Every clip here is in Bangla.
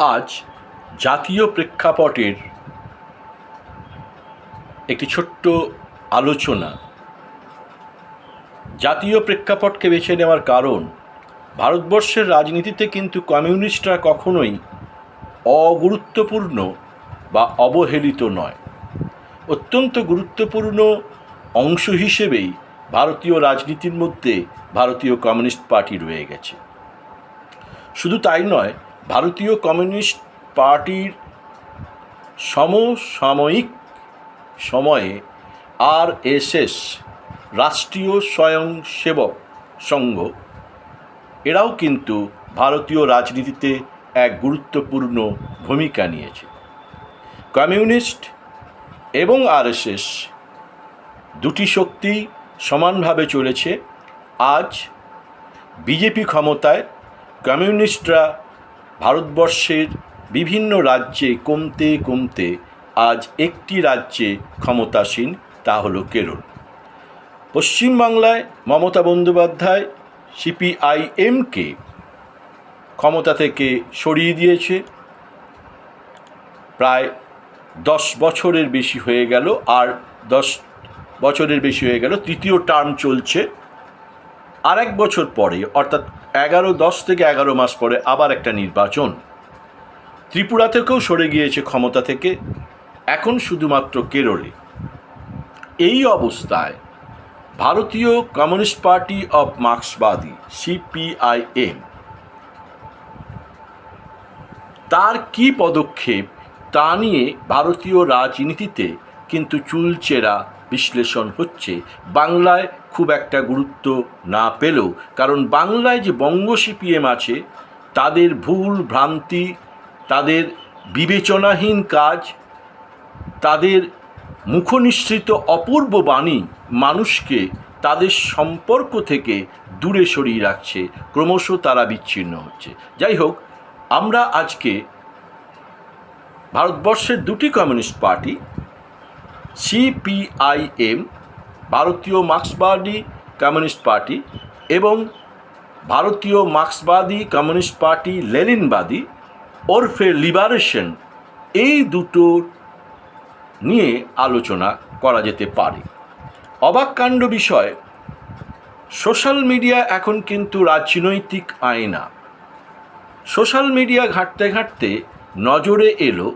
আজ জাতীয় প্রেক্ষাপটের একটি ছোট্ট আলোচনা। জাতীয় প্রেক্ষাপটকে বেছে নেওয়ার কারণ, ভারতবর্ষের রাজনীতিতে কিন্তু কমিউনিস্টরা কখনোই অগুরুত্বপূর্ণ বা অবহেলিত নয়। অত্যন্ত গুরুত্বপূর্ণ অংশ হিসেবেই ভারতীয় রাজনীতির মধ্যে ভারতীয় কমিউনিস্ট পার্টি রয়ে গেছে। শুধু তাই নয় ভারতীয় কমিউনিস্ট পার্টির সমসাময়িক সময়ে আর এস রাষ্ট্রীয় স্বয়ংসেবক সংঘ, এরাও কিন্তু ভারতীয় রাজনীতিতে এক গুরুত্বপূর্ণ ভূমিকা নিয়েছে। কমিউনিস্ট এবং আরএসএস দুটি শক্তি সমানভাবে চলেছে। আজ বিজেপি ক্ষমতায় কমিউনিস্টরা ভারতবর্ষের বিভিন্ন রাজ্যে কমতে কমতে আজ একটি রাজ্যে ক্ষমতাসীন, তা হল কেরল। পশ্চিমবাংলায় মমতা বন্দ্যোপাধ্যায় সিপিআইএমকে ক্ষমতা থেকে সরিয়ে দিয়েছে। প্রায় দশ বছরের বেশি হয়ে গেল আর দশ বছরের বেশি হয়ে গেল, তৃতীয় টার্ম চলছে। আর এক বছর পরে, অর্থাৎ এগারো, দশ থেকে এগারো মাস পরে আবার একটা নির্বাচন। ত্রিপুরা থেকেও সরে গিয়েছে ক্ষমতা থেকে, এখন শুধুমাত্র কেরলে। এই অবস্থায় ভারতীয় কমিউনিস্ট পার্টি অফ মার্ক্সবাদী, সিপিআইএম, তার কি পদক্ষেপ তা নিয়ে ভারতীয় রাজনীতিতে কিন্তু চুলচেরা বিশ্লেষণ হচ্ছে, বাংলায় খুব একটা গুরুত্ব না পেলেও। কারণ বাংলায় যে বঙ্গ সিপিএম আছে, তাদের ভুল ভ্রান্তি, তাদের বিবেচনাহীন কাজ, তাদের মুখনিসৃত অপূর্ব বাণী মানুষকে তাদের সম্পর্ক থেকে দূরে সরিয়ে রাখছে, ক্রমশ তারা বিচ্ছিন্ন হচ্ছে। যাই হোক, আমরা আজকে ভারতবর্ষের দুটি কমিউনিস্ট পার্টি সিপিআইএম, ভারতীয় মার্ক্সবাদী কমিউনিস্ট পার্টি এবং ভারতীয় মার্ক্সবাদী কমিউনিস্ট পার্টি লেনিনবাদী ওরফে লিবারেশন এই দুটো নিয়ে আলোচনা করা যেতে পারে। অবাক কাণ্ড বিষয়, সোশ্যাল মিডিয়া এখন কিন্তু রাজনৈতিক আয়না। সোশ্যাল মিডিয়া ঘাঁটতে ঘাঁটতে নজরে এলো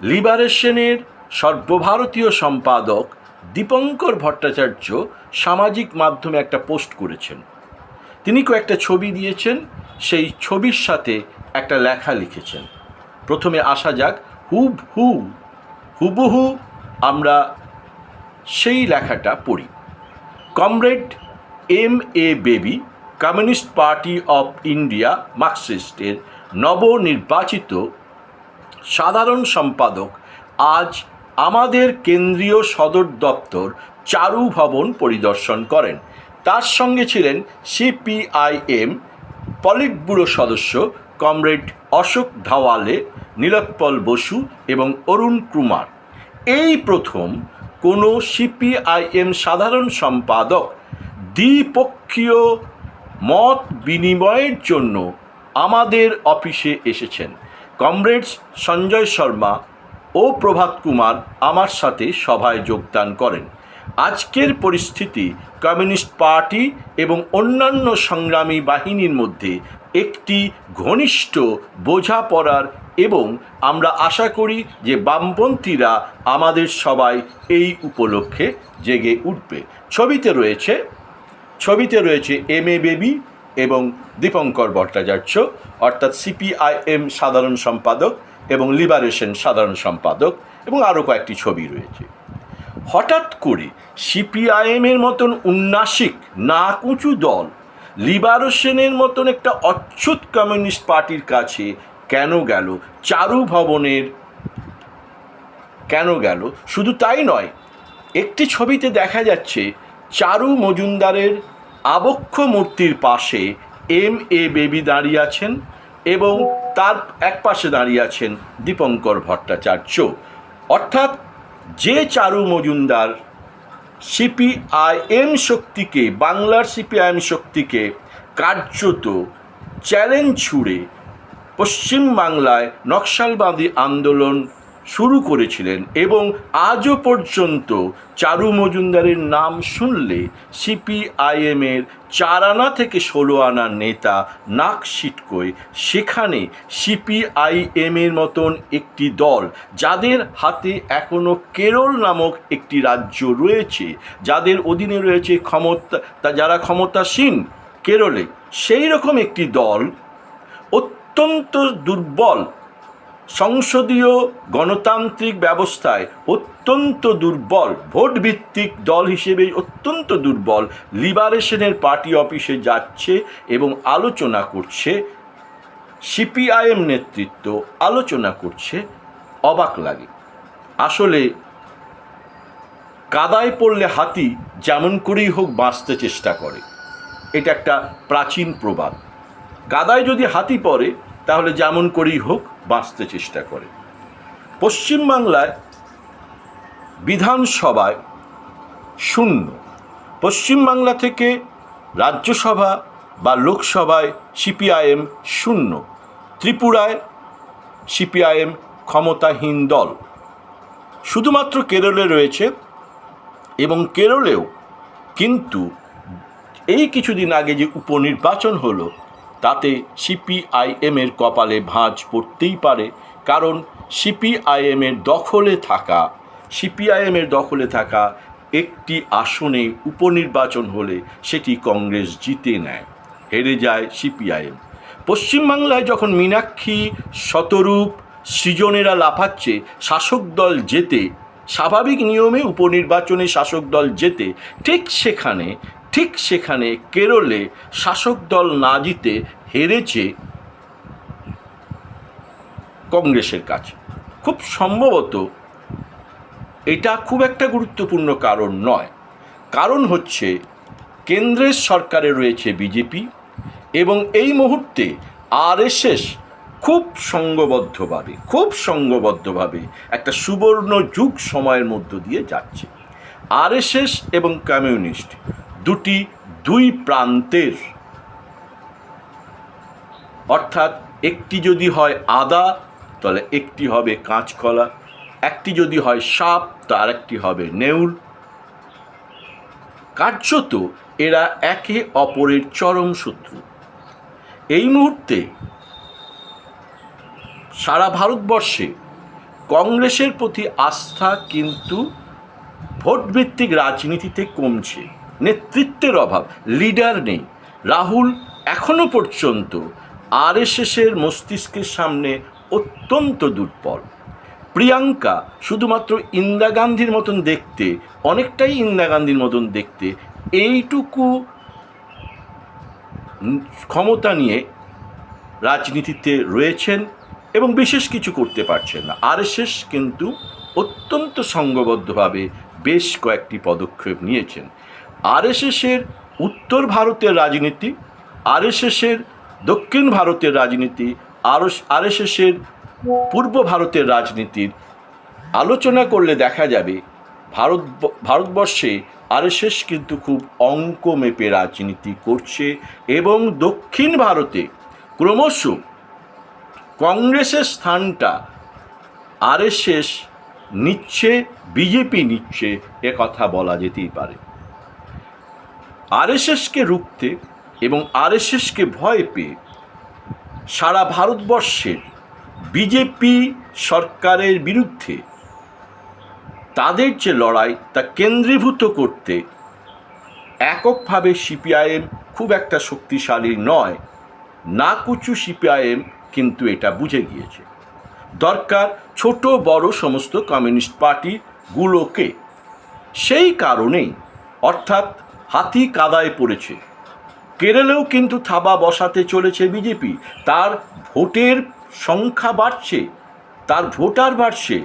লিবারেশনের সর্বভারতীয় সম্পাদক দীপঙ্কর ভট্টাচার্য সামাজিক মাধ্যমে একটা পোস্ট করেছেন। তিনি কয়েকটা ছবি দিয়েছেন, সেই ছবির সাথে একটা লেখা লিখেছেন। প্রথমে আসা যাক, হুব হু, হুবহু আমরা সেই লেখাটা পড়ি। Comrade M A Baby, communist party of India, মার্কসিস্টের নবনির্বাচিত সাধারণ সম্পাদক আজ আমাদের কেন্দ্রীয় সদর দপ্তর চারু ভবন পরিদর্শন করেন। তার সঙ্গে ছিলেন সিপিআইএম পলিট ব্যুরো সদস্য কমরেড অশোক ধাওয়ালে, নীলোৎপল বসু এবং অরুণ কুমার। এই প্রথম কোনো সিপিআইএম সাধারণ সম্পাদক দ্বিপক্ষীয় মত বিনিময়ের জন্য আমাদের অফিসে এসেছেন। কমরেডস সঞ্জয় শর্মা ও প্রভাত কুমার আমার সাথে সভায় যোগদান করেন। আজকের পরিস্থিতি কমিউনিস্ট পার্টি এবং অন্যান্য সংগ্রামী বাহিনীর মধ্যে একটি ঘনিষ্ঠ বোঝাপড়ার এবং আমরা আশা করি যে বামপন্থীরা আমাদের সবাই এই উপলক্ষে জেগে উঠবে। ছবিতে রয়েছে ছবিতে রয়েছে এম এ বেবি এবং দীপঙ্কর ভট্টাচার্য, অর্থাৎ সিপিআইএম সাধারণ সম্পাদক এবং লিবারেশন সাধারণ সম্পাদক এবং আরও কয়েকটি ছবি রয়েছে। হঠাৎ করে সিপিআইএমের মতন উন্নাসিক না কুঁচু দল লিবারেশনের মতন একটা অচ্ছুত কমিউনিস্ট পার্টির কাছে কেন গেল? চারু ভবনের কেন গেল? শুধু তাই নয়, একটি ছবিতে দেখা যাচ্ছে চারু মজুমদারের আবক্ষ মূর্তির পাশে এম এ বেবি দাঁড়িয়ে আছেন এবং তার এক পাশে দাঁড়িয়ে আছেন দীপঙ্কর ভট্টাচার্য। অর্থাৎ যে চারু মজুমদার সিপিআইএম শক্তিকে, বাংলার সিপিআইএম শক্তিকে কার্যত চ্যালেঞ্জ ছুড়ে পশ্চিমবাংলায় নকশালবাদী আন্দোলন শুরু করেছিলেন এবং আজও পর্যন্ত চারু মজুমদারের নাম শুনলে সিপিআইএমের চার আনা থেকে ষোলো আনার নেতা নাক সিটকোয়। সেখানে সিপিআইএমের মতন একটি দল, যাদের হাতে এখনও কেরল নামক একটি রাজ্য রয়েছে, যাদের অধীনে রয়েছে ক্ষমতা যারা ক্ষমতাসীন কেরলে সেই রকম একটি দল অত্যন্ত দুর্বল সংসদীয় গণতান্ত্রিক ব্যবস্থায় অত্যন্ত দুর্বল ভোট ভিত্তিক দল হিসেবে অত্যন্ত দুর্বল, লিবারেশনের পার্টি অফিসে যাচ্ছে এবং আলোচনা করছে, সিপিআইএম নেতৃত্ব আলোচনা করছে, অবাক লাগে। আসলে কাদায় পড়লে হাতি যেমন করেই হোক বাঁচতে চেষ্টা করে। এটা একটা প্রাচীন প্রবাদ। কাদায় যদি হাতি পড়ে, তাহলে যেমন করেই হোক বাঁচতে চেষ্টা করে। পশ্চিমবাংলায় বিধানসভায় শূন্য। পশ্চিমবাংলা থেকে রাজ্যসভা বা লোকসভায় সিপিআইএম শূন্য। ত্রিপুরায় সিপিআইএম ক্ষমতাহীন দল। শুধুমাত্র কেরলে রয়েছে এবং কেরলেও কিন্তু এই কিছুদিন আগে যে উপনির্বাচন হলো তাতে সিপিআইএমের কপালে ভাঁজ পড়তেই পারে, কারণ সিপিআইএমের দখলে থাকা সিপিআইএমের দখলে থাকা একটি আসনে উপনির্বাচন হলে সেটি কংগ্রেস জিতে নেয়, হেরে যায় সিপিআইএম। পশ্চিমবাংলায় যখন মীনাক্ষী শতরূপ সৃজনেরা লাফাচ্ছে, শাসক দল যেতে স্বাভাবিক নিয়মে উপনির্বাচনে শাসক দল যেতে ঠিক সেখানে ঠিক সেখানে কেরলে শাসক দল না জিতে হেরেছে কংগ্রেসের কাছে। খুব সম্ভবত এটা খুব একটা গুরুত্বপূর্ণ কারণ নয়। কারণ হচ্ছে কেন্দ্রের সরকারে রয়েছে বিজেপি এবং এই মুহূর্তে আরএসএস খুব সঙ্গবদ্ধভাবে খুব সঙ্গবদ্ধভাবে একটা সুবর্ণ যুগ সময়ের মধ্য দিয়ে যাচ্ছে। আরএসএস এবং কমিউনিস্ট দুটি দুই প্রান্তের। অর্থাৎ একটি যদি হয় আদা, তাহলে একটি হবে কাঁচকলা। একটি যদি হয় সাপ, তার একটি হবে নেউল। কার্যত এরা একে অপরের চরম শত্রু। এই মুহূর্তে সারা ভারতবর্ষে কংগ্রেসের প্রতি আস্থা কিন্তু ভোটভিত্তিক রাজনীতিতে কমছে। নেতৃত্বের অভাব লিডার নেই। রাহুল এখনও পর্যন্ত আরএসএসের মস্তিষ্কের সামনে অত্যন্ত দুর্বল। প্রিয়াঙ্কা শুধুমাত্র ইন্দিরা গান্ধীর মতন দেখতে, অনেকটাই ইন্দিরা গান্ধীর মতন দেখতে, এইটুকু ক্ষমতা নিয়ে রাজনীতিতে রয়েছেন এবং বিশেষ কিছু করতে পারছেন না। আরএসএস কিন্তু অত্যন্ত সংঘবদ্ধভাবে বেশ কয়েকটি পদক্ষেপ নিয়েছেন। আরএসএসের উত্তর ভারতের রাজনীতি, আরএসএসের দক্ষিণ ভারতের রাজনীতি আর আরএসএসের পূর্ব ভারতের রাজনীতির আলোচনা করলে দেখা যাবে ভারত, ভারতবর্ষে আরএসএস কিন্তু খুব অঙ্ক মেপে রাজনীতি করছে এবং দক্ষিণ ভারতে ক্রমশ কংগ্রেসের স্থানটা আরএসএস নিচ্ছে, বিজেপি নিচ্ছে কথা বলা যেতেই পারে। আরএসএসকে রুখতে এবং আরএসএসকে ভয় পেয়ে সারা ভারতবর্ষের বিজেপি সরকারের বিরুদ্ধে তাদের যে লড়াই তা কেন্দ্রীভূত করতে এককভাবে সিপিআইএম খুব একটা শক্তিশালী নয়। না কুচু সিপিআইএম কিন্তু এটা বুঝে গিয়েছে। দরকার ছোট, বড় সমস্ত কমিউনিস্ট পার্টিগুলোকে। সেই কারণেই অর্থাৎ হাতি কাদায় পড়েছে। কেরলেও কিন্তু থাবা বসাতে চলেছে বিজেপি। তার ভোটের সংখ্যা বাড়ছে, তার ভোটার বাড়ছে।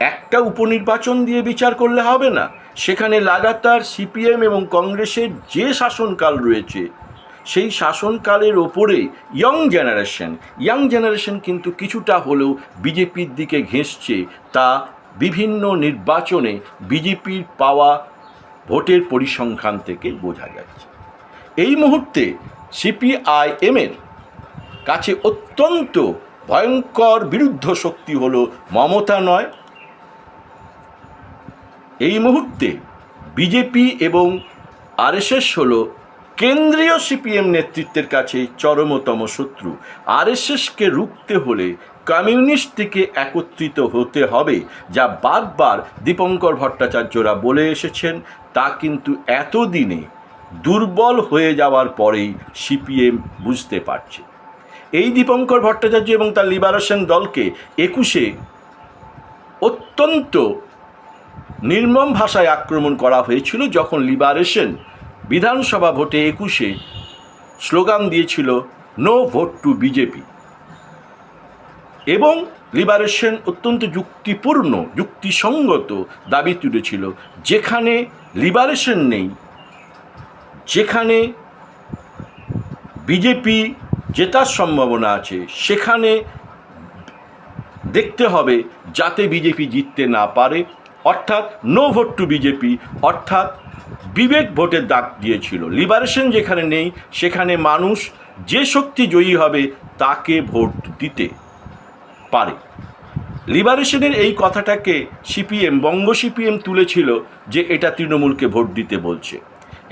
একটা উপনির্বাচন দিয়ে বিচার করলে হবে না। সেখানে লাগাতার সিপিএম এবং কংগ্রেসের যে শাসনকাল রয়েছে, সেই শাসনকালের ওপরে ইয়ং জেনারেশন ইয়াং জেনারেশন কিন্তু কিছুটা হলেও বিজেপির দিকে ঘেঁষছে। তা বিভিন্ন নির্বাচনে বিজেপির পাওয়া ভোটের পরিসংখ্যান থেকে বোঝা যাচ্ছে। এই মুহূর্তে সিপিআইএমের কাছে অত্যন্ত ভয়ঙ্কর বিরুদ্ধ শক্তি হল মমতা নয়। এই মুহূর্তে বিজেপি এবং আরএসএস হল কেন্দ্রীয় সিপিএম নেতৃত্বের কাছে চরমতম শত্রু। আরএসএসকে রুখতে হলে কমিউনিস্ট থেকে একত্রিত হতে হবে, যা বারবার দীপঙ্কর ভট্টাচার্যরা বলে এসেছেন, তা কিন্তু এতদিনে দুর্বল হয়ে যাওয়ার পরেই সিপিএম বুঝতে পারছে। এই দীপঙ্কর ভট্টাচার্য এবং তার লিবারেশন দলকে একুশে অত্যন্ত নির্মম ভাষায় আক্রমণ করা হয়েছিল যখন লিবারেশন বিধানসভা ভোটে একুশে স্লোগান দিয়েছিল, নো ভোট টু বিজেপি। এবং লিবারেশন অত্যন্ত যুক্তিপূর্ণ, যুক্তিসঙ্গত দাবি তুলেছিল, যেখানে লিবারেশন নেই, যেখানে বিজেপি জেতার সম্ভাবনা আছে, সেখানে দেখতে হবে যাতে বিজেপি জিততে না পারে। অর্থাৎ নো ভোট টু বিজেপি, অর্থাৎ বিবেক ভোটের দাগ দিয়েছিল। লিবারেশন যেখানে নেই, সেখানে মানুষ যে শক্তি জয়ী হবে তাকে ভোট দিতে। পারে। লিবারেশনের এই কথাটাকে সিপিএম, বঙ্গ সিপিএম তুলেছিল যে এটা তৃণমূলকে ভোট দিতে বলছে।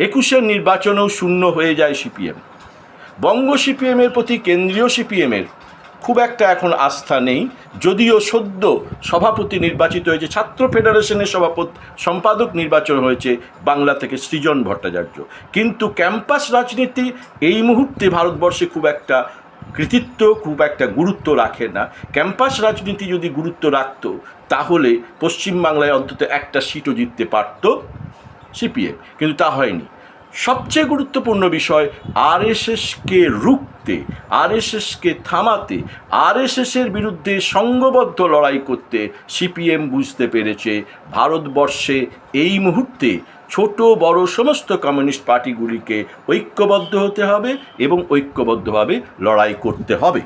একুশের নির্বাচনেও শূন্য হয়ে যায় সিপিএম। বঙ্গ সিপিএমের প্রতি কেন্দ্রীয় সিপিএমের খুব একটা এখন আস্থা নেই, যদিও সদ্য সভাপতি নির্বাচিত হয়েছে, ছাত্র ফেডারেশনের সভাপতি, সম্পাদক নির্বাচন হয়েছে বাংলা থেকে সৃজন ভট্টাচার্য। কিন্তু ক্যাম্পাস রাজনীতি এই মুহূর্তে ভারতবর্ষে খুব একটা কৃতিত্ব খুব একটা গুরুত্ব রাখে না। ক্যাম্পাস রাজনীতি যদি গুরুত্ব রাখত, তাহলে পশ্চিমবাংলায় অন্তত একটা সিটও জিততে পারত সিপিএম, কিন্তু তা হয়নি। সবচেয়ে গুরুত্বপূর্ণ বিষয়, আরএসএসকে রুখতে, আরএসএসকে থামাতে, আরএসএসের বিরুদ্ধে সংঘবদ্ধ লড়াই করতে সিপিএম বুঝতে পেরেছে। ভারতবর্ষে এই মুহূর্তে ছোট বড় সমস্ত কমিউনিস্ট পার্টিগুলিকে ঐক্যবদ্ধ হতে হবে এবং ঐক্যবদ্ধভাবে লড়াই করতে হবে।